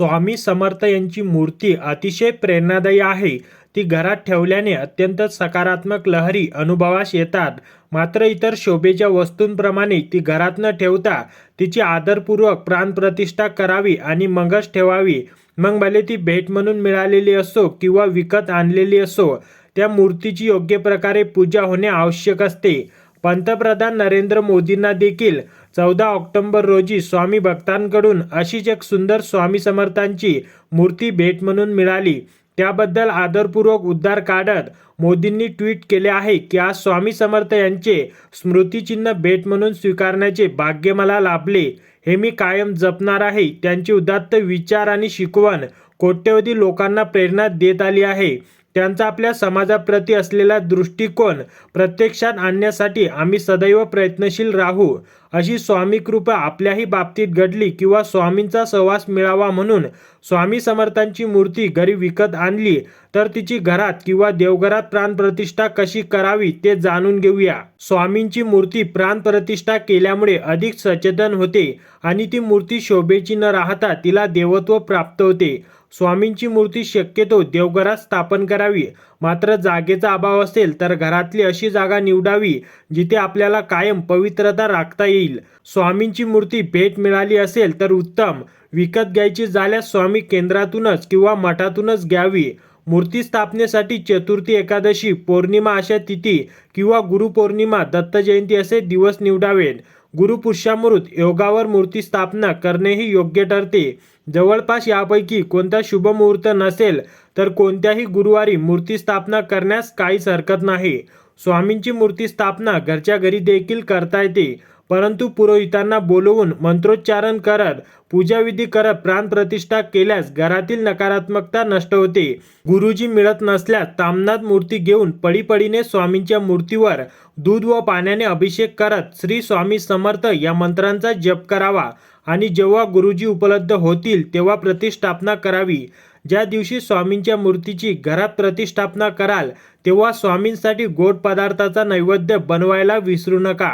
स्वामी समर्थ यांची मूर्ती अतिशय प्रेरणादायी आहे. ती घरात ठेवल्याने अत्यंत सकारात्मक लहरी अनुभवास येतात. मात्र इतर शोभेच्या वस्तूंप्रमाणे ती घरात न ठेवता तिची आदरपूर्वक प्राणप्रतिष्ठा करावी आणि मगच ठेवावी. मग भले ती भेट म्हणून मिळालेली असो किंवा विकत आणलेली असो त्या मूर्तीची योग्य प्रकारे पूजा होणे आवश्यक असते. पंतप्रधान नरेंद्र मोदींना देखील चौदा ऑक्टोबर रोजी स्वामी भक्तांकडून अशीच एक सुंदर स्वामी समर्थांची मूर्ती भेट म्हणून मिळाली. त्याबद्दल आदरपूर्वक उद्धार काढत मोदींनी ट्विट केले आहे की आज स्वामी समर्थ यांचे स्मृतिचिन्ह भेट म्हणून स्वीकारण्याचे भाग्य मला लाभले. हे मी कायम जपणार आहे. त्यांची उदात्त विचार आणि शिकवण कोट्यवधी लोकांना प्रेरणा देत आली आहे. त्यांचा आपल्या समाजाप्रती असलेला दृष्टिकोन प्रत्यक्षात आणण्यासाठी आम्ही सदैव प्रयत्नशील राहू. अशी स्वामी कृपा आपल्याही बाबतीत घडली किंवा स्वामींचा सहवास मिळावा म्हणून स्वामी समर्थांची मूर्ती घरी विकत आणली तर तिची घरात किंवा देवघरात प्राणप्रतिष्ठा कशी करावी ते जाणून घेऊया. स्वामींची मूर्ती प्राणप्रतिष्ठा केल्यामुळे अधिक सचेतन होते आणि ती मूर्ती शोभेची न राहता तिला देवत्व प्राप्त होते. स्वामींची मूर्ती शक्यतो देवघरात स्थापन करावी. मात्र जागेचा अभाव असेल तर घरातली अशी जागा निवडावी जिथे आपल्याला कायम पवित्रता राखता येईल. स्वामींची मूर्ती भेट मिळाली असेल तर उत्तम. विकत घ्यायची झाल्यास स्वामी केंद्रातूनच किंवा मठातूनच घ्यावी. मूर्ती स्थापनेसाठी चतुर्थी एकादशी पौर्णिमा अशा तिथी किंवा गुरुपौर्णिमा दत्त जयंती असे दिवस निवडावेत. गुरुपुष्यामृत योगावर मूर्ती स्थापना करणेही योग्य ठरते. जवळपास यापैकी कोणता शुभ मुहूर्त नसेल तर कोणत्याही गुरुवारी मूर्ती स्थापना करण्यास काहीच हरकत नाही. स्वामींची मूर्ती स्थापना घरच्या घरी देखील करता येते. परंतु पुरोहितांना बोलवून मंत्रोच्चारण करत पूजाविधी करत प्राणप्रतिष्ठा केल्यास घरातील नकारात्मकता नष्ट होते. गुरुजी मिळत नसल्यास तामनाथ मूर्ती घेऊन पडीपडीने स्वामींच्या मूर्तीवर दूध व पाण्याने अभिषेक करत श्री स्वामी समर्थ या मंत्रांचा जप करावा. आणि जेव्हा गुरुजी उपलब्ध होतील तेव्हा प्रतिष्ठापना करावी. ज्या दिवशी स्वामींच्या मूर्तीची घरात प्रतिष्ठापना कराल तेव्हा स्वामींसाठी गोड पदार्थाचा नैवेद्य बनवायला विसरू नका.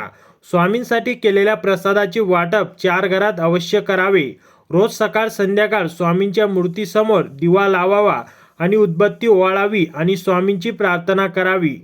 स्वामींसाठी केलेल्या प्रसादाचे वाटप चार घरात अवश्य करावे. रोज सकाळ संध्याकाळ स्वामींच्या मूर्तीसमोर दिवा लावावा आणि उदबत्ती ओवाळावी आणि स्वामींची प्रार्थना करावी.